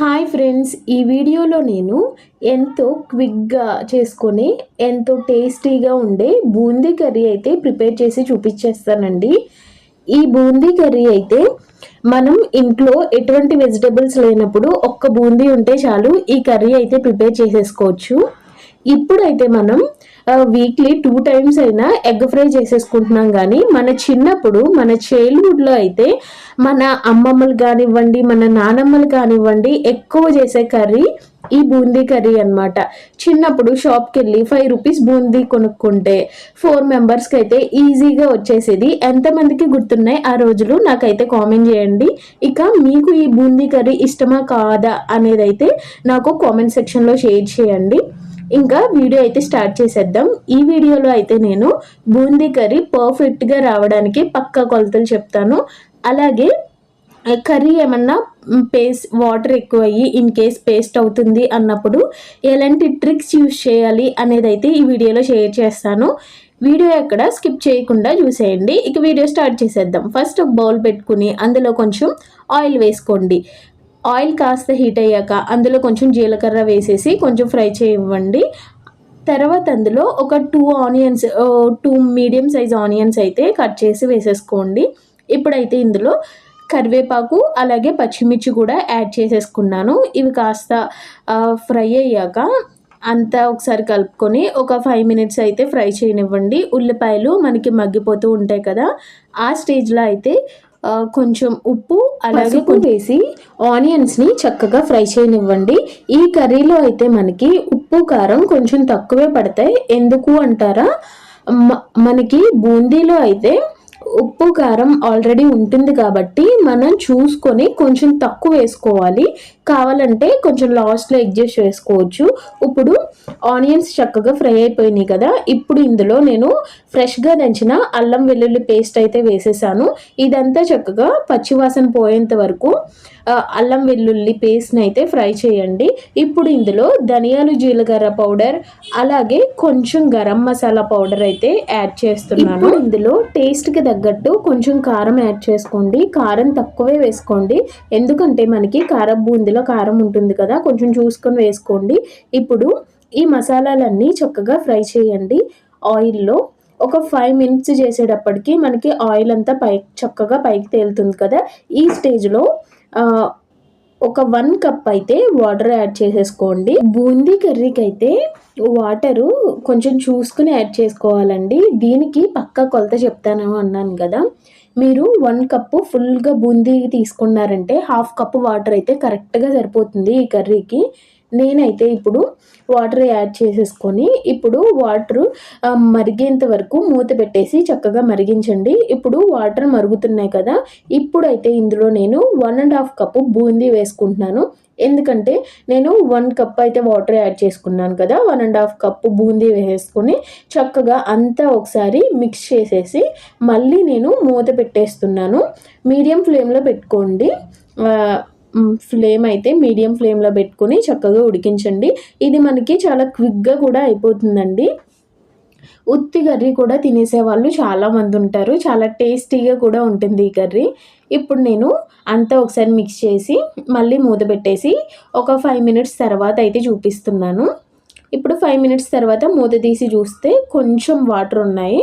Hi friends ఈ వీడియోలో నేను ఎంతో క్విక్గా చేసుకొని ఎంతో టేస్టీగా ఉండే బూందీ కర్రీ అయితే ప్రిపేర్ చేసి చూపించేస్తానండి. ఈ బూందీ కర్రీ అయితే మనం ఇంట్లో ఎటువంటి వెజిటబుల్స్ లేనప్పుడు ఒక్క బూందీ ఉంటే చాలు ఈ కర్రీ అయితే ప్రిపేర్ చేసేసుకోవచ్చు. ఇప్పుడైతే మనం వీక్లీ టూ టైమ్స్ అయినా ఎగ్ ఫ్రై చేసేసుకుంటున్నాం కానీ మన చిన్నప్పుడు మన చైల్డ్హుడ్లో అయితే మన అమ్మమ్మలు కానివ్వండి మన నానమ్మలు కానివ్వండి ఎక్కువ చేసే కర్రీ ఈ బూందీ కర్రీ అనమాట చిన్నప్పుడు షాప్కి వెళ్ళి ఫైవ్ రూపీస్ బూందీ కొనుక్కుంటే ఫోర్ మెంబర్స్కి అయితే ఈజీగా వచ్చేసేది. ఎంతమందికి గుర్తున్నాయి ఆ రోజులు? నాకైతే కామెంట్ చేయండి. ఇక మీకు ఈ బూందీ కర్రీ ఇష్టమా కాదా అనేది అయితే నాకు కామెంట్ సెక్షన్లో షేర్ చేయండి. ఇంకా వీడియో అయితే స్టార్ట్ చేసేద్దాం. ఈ వీడియోలో అయితే నేను బూందీ కర్రీ పర్ఫెక్ట్గా రావడానికి పక్కా కొలతలు చెప్తాను. అలాగే కర్రీ ఏమన్నా పేస్ట్ వాటర్ ఎక్కువ అయ్యి ఇన్ కేస్ పేస్ట్ అవుతుంది అన్నప్పుడు ఎలాంటి ట్రిక్స్ యూజ్ చేయాలి అనేది అయితే ఈ వీడియోలో షేర్ చేస్తాను. వీడియో ఎక్కడ స్కిప్ చేయకుండా చూసేయండి. ఇక వీడియో స్టార్ట్ చేసేద్దాం. ఫస్ట్ ఒక బౌల్ పెట్టుకుని అందులో కొంచెం ఆయిల్ వేసుకోండి. ఆయిల్ కాస్త హీట్ అయ్యాక అందులో కొంచెం జీలకర్ర వేసేసి కొంచెం ఫ్రై చేయవ్వండి తర్వాత అందులో ఒక two onions two medium size onions అయితే కట్ చేసి వేసేసుకోండి. ఇప్పుడైతే ఇందులో కరివేపాకు అలాగే పచ్చిమిర్చి కూడా యాడ్ చేసేసుకున్నాను. ఇవి కాస్త ఫ్రై అయ్యాక అంతా ఒకసారి కలుపుకొని ఒక ఫైవ్ మినిట్స్ అయితే ఫ్రై చేయనివ్వండి. ఉల్లిపాయలు మనకి మగ్గిపోతూ ఉంటాయి కదా ఆ స్టేజ్లో అయితే కొంచెం ఉప్పు అలాగే వేసి ఆనియన్స్ని చక్కగా ఫ్రై చేయనివ్వండి. ఈ కర్రీలో అయితే మనకి ఉప్పు కారం కొంచెం తక్కువే పడతాయి. ఎందుకు అంటారా? మనకి బూందీలో అయితే ఉప్పు కారం ఆల్రెడీ ఉంటుంది కాబట్టి మనం చూసుకొని కొంచెం తక్కువ వేసుకోవాలి. కావాలంటే కొంచెం లాస్ట్లో అడ్జస్ట్ చేసుకోవచ్చు. ఇప్పుడు ఆనియన్స్ చక్కగా ఫ్రై అయిపోయినాయి కదా. ఇప్పుడు ఇందులో నేను ఫ్రెష్గా దంచిన అల్లం వెల్లుల్లి పేస్ట్ అయితే వేసేసాను. ఇదంతా చక్కగా పచ్చివాసన పోయేంత వరకు అల్లం వెల్లుల్లి పేస్ట్ని అయితే ఫ్రై చేయండి. ఇప్పుడు ఇందులో ధనియాలు జీలకర్ర పౌడర్ అలాగే కొంచెం గరం మసాలా పౌడర్ అయితే యాడ్ చేస్తున్నాను. ఇందులో టేస్ట్కి తగ్గట్టు కొంచెం కారం యాడ్ చేసుకోండి. కారం తక్కువే వేసుకోండి. ఎందుకంటే మనకి కారం బూందిలో కారం ఉంటుంది కదా కొంచెం చూసుకొని వేసుకోండి. ఇప్పుడు ఈ మసాలాలన్నీ చక్కగా ఫ్రై చేయండి. ఆయిల్లో ఒక ఫైవ్ మినిట్స్ చేసేటప్పటికి మనకి ఆయిల్ అంతా పై చక్కగా పైకి తేలుతుంది కదా. ఈ స్టేజ్లో ఒక వన్ కప్ అయితే వాటర్ యాడ్ చేసేసుకోండి. బూందీ కర్రీకి అయితే వాటరు కొంచెం చూసుకుని యాడ్ చేసుకోవాలండి. దీనికి పక్క కొలత చెప్తాను అన్నాను కదా. మీరు వన్ కప్పు ఫుల్గా బూందీ తీసుకున్నారంటే హాఫ్ కప్పు వాటర్ అయితే కరెక్ట్గా సరిపోతుంది ఈ కర్రీకి. నేనైతే ఇప్పుడు వాటర్ యాడ్ చేసేసుకొని ఇప్పుడు వాటర్ మరిగేంత వరకు మూత పెట్టేసి చక్కగా మరిగించండి. ఇప్పుడు వాటర్ మరుగుతున్నాయి కదా ఇప్పుడైతే ఇందులో నేను one and half cup boondi వేసుకుంటున్నాను. ఎందుకంటే నేను వన్ కప్ అయితే వాటర్ యాడ్ చేసుకున్నాను కదా one and half cup boondi వేసుకొని చక్కగా అంతా ఒకసారి మిక్స్ చేసేసి మళ్ళీ నేను మూత పెట్టేస్తున్నాను. మీడియం ఫ్లేమ్లో పెట్టుకోండి. ఫ్లేమ్ అయితే మీడియం ఫ్లేమ్లో పెట్టుకొని చక్కగా ఉడికించండి. ఇది మనకి చాలా క్విక్గా కూడా అయిపోతుందండి. ఉత్తి కర్రీ కూడా తినేసే వాళ్ళు చాలామంది ఉంటారు. చాలా టేస్టీగా కూడా ఉంటుంది ఈ కర్రీ. ఇప్పుడు నేను అంతా ఒకసారి మిక్స్ చేసి మళ్ళీ మూత పెట్టేసి ఒక ఫైవ్ మినిట్స్ తర్వాత అయితే చూపిస్తున్నాను. ఇప్పుడు ఫైవ్ మినిట్స్ తర్వాత మూత తీసి చూస్తే కొంచెం వాటర్ ఉన్నాయి.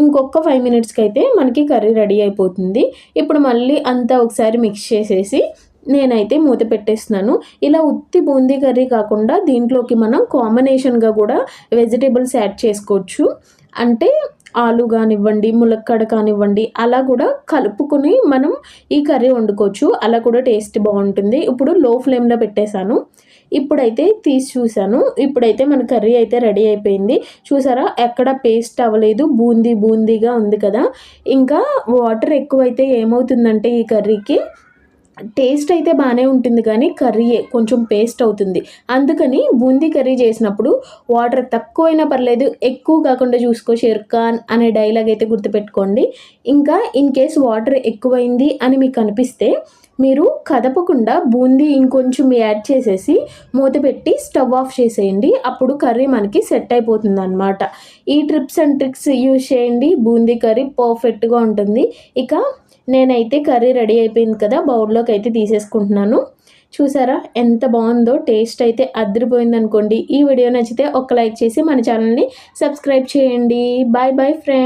ఇంకొక ఫైవ్ మినిట్స్కి అయితే మనకి కర్రీ రెడీ అయిపోతుంది. ఇప్పుడు మళ్ళీ అంతా ఒకసారి మిక్స్ చేసేసి నేనైతే మూత పెట్టేస్తున్నాను. ఇలా ఉత్తి బూందీ కర్రీ కాకుండా దీంట్లోకి మనం కాంబినేషన్గా కూడా వెజిటేబుల్స్ యాడ్ చేసుకోవచ్చు. అంటే ఆలు కానివ్వండి ములక్కడ కానివ్వండి అలా కూడా కలుపుకొని మనం ఈ కర్రీ వండుకోవచ్చు. అలా కూడా టేస్ట్ బాగుంటుంది. ఇప్పుడు లో ఫ్లేమ్లో పెట్టేశాను. ఇప్పుడైతే తీసి చూశాను. ఇప్పుడైతే మన కర్రీ అయితే రెడీ అయిపోయింది. చూసారా? ఎక్కడ పేస్ట్ అవ్వలేదు. బూందీ బూందీగా ఉంది కదా. ఇంకా వాటర్ ఎక్కువైతే ఏమవుతుందంటే ఈ కర్రీకి టేస్ట్ అయితే బాగానే ఉంటుంది కానీ కర్రీ కొంచెం పేస్ట్ అవుతుంది. అందుకని బూందీ కర్రీ చేసినప్పుడు వాటర్ తక్కువైనా పర్లేదు ఎక్కువ కాకుండా చూసుకో షెర్ఖాన్ అనే డైలాగ్ అయితే గుర్తుపెట్టుకోండి. ఇంకా ఇన్ కేస్ వాటర్ ఎక్కువైంది అని మీకు అనిపిస్తే మీరు కదపకుండా బూందీ ఇంకొంచెం యాడ్ చేసేసి మూత పెట్టి స్టవ్ ఆఫ్ చేసేయండి. అప్పుడు కర్రీ మనకి సెట్ అయిపోతుంది అనమాట ఈ ట్రిప్స్ అండ్ ట్రిక్స్ యూజ్ చేయండి. బూందీ కర్రీ పర్ఫెక్ట్గా ఉంటుంది. ఇక నేనైతే కర్రీ రెడీ అయిపోయింది కదా బౌల్లోకి అయితే తీసేసుకుంటున్నాను. చూసారా ఎంత బాగుందో టేస్ట్ అయితే అదిరిపోయింది అనుకోండి. ఈ వీడియో నచ్చితే ఒక లైక్ చేసి మన ఛానల్ని సబ్స్క్రైబ్ చేయండి. Bye bye friends.